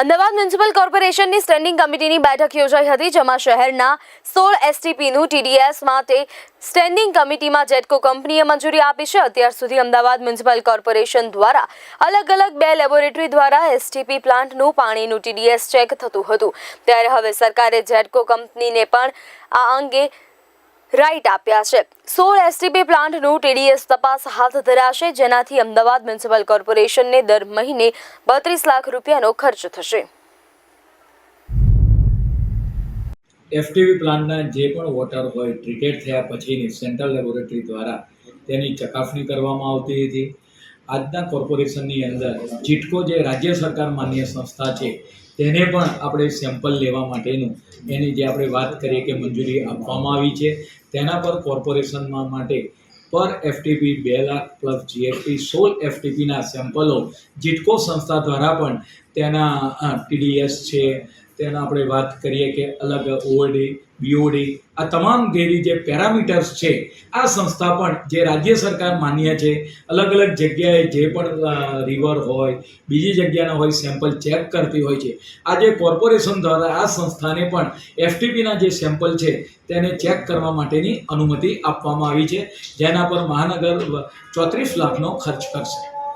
Ahmedabad municipal કોર્પોરેશનની standing કમિટીની બેઠક યોજાઈ હતી, જેમાં શહેરના સોળ એસટીપીનું ટીડીએસ માટે સ્ટેન્ડિંગ કમિટીમાં જેટકો કંપનીએ મંજૂરી આપી છે, અત્યાર સુધી અમદાવાદ મ્યુનિસિપલ કોર્પોરેશન દ્વારા અલગ અલગ બે લેબોરેટરી દ્વારા એસટીપી પ્લાન્ટનું પાણીનું ટીડીએસ ચેક થતું હતું. ત્યારે હવે સરકારે જેટકો કંપનીને પણ આ અંગે રાઇટ આપ્યા છે. સોળ એસટીપી પ્લાન્ટનું ટીડીએસ તપાસ હાથ ધરાશે, જેનાથી અમદાવાદ મ્યુનિસિપલ કોર્પોરેશનને દર મહિને બત્રીસ લાખ રૂપિયાનો ખર્ચ થશે. એફટીવી પ્લાન્ટના જે પણ વોટર હોય ટ્રીટેડ થયા પછીની સેન્ટ્રલ લેબોરેટરી દ્વારા તેની ચકાસણી કરવામાં આવતી હતી. આજના કોર્પોરેશનની અંદર જીટકો જે રાજ્ય સરકાર માન્ય સંસ્થા છે, તેને પણ આપણે સેમ્પલ લેવા માટેનું એની જે આપણે વાત કરીએ કે મંજૂરી આપવામાં આવી છે. તેના પર કોર્પોરેશનમાં માટે પર એફટીપી બે લાખ પ્લસ જીએસટી, સોળ એફટીપીના સેમ્પલો જીટકો સંસ્થા દ્વારા પણ તેના ટીડીએસ છે તેના આપણે વાત કરીએ કે અલગ ઓડી બીઓડી આ તમામ ઘેરી જે પેરામીટર્સ છે, આ સંસ્થા પણ જે રાજ્ય સરકાર માન્ય છે અલગ અલગ જગ્યાએ જે પણ રિવર હોય, બીજી જગ્યાના હોય સેમ્પલ ચેક કરતી હોય છે. આજે કોર્પોરેશન દ્વારા આ સંસ્થાને પણ એફટીપીના જે સેમ્પલ છે, તેને ચેક કરવા માટેની અનુમતિ આપવામાં આવી છે, જેના પર મહાનગર ચોત્રીસ લાખનો ખર્ચ કરશે.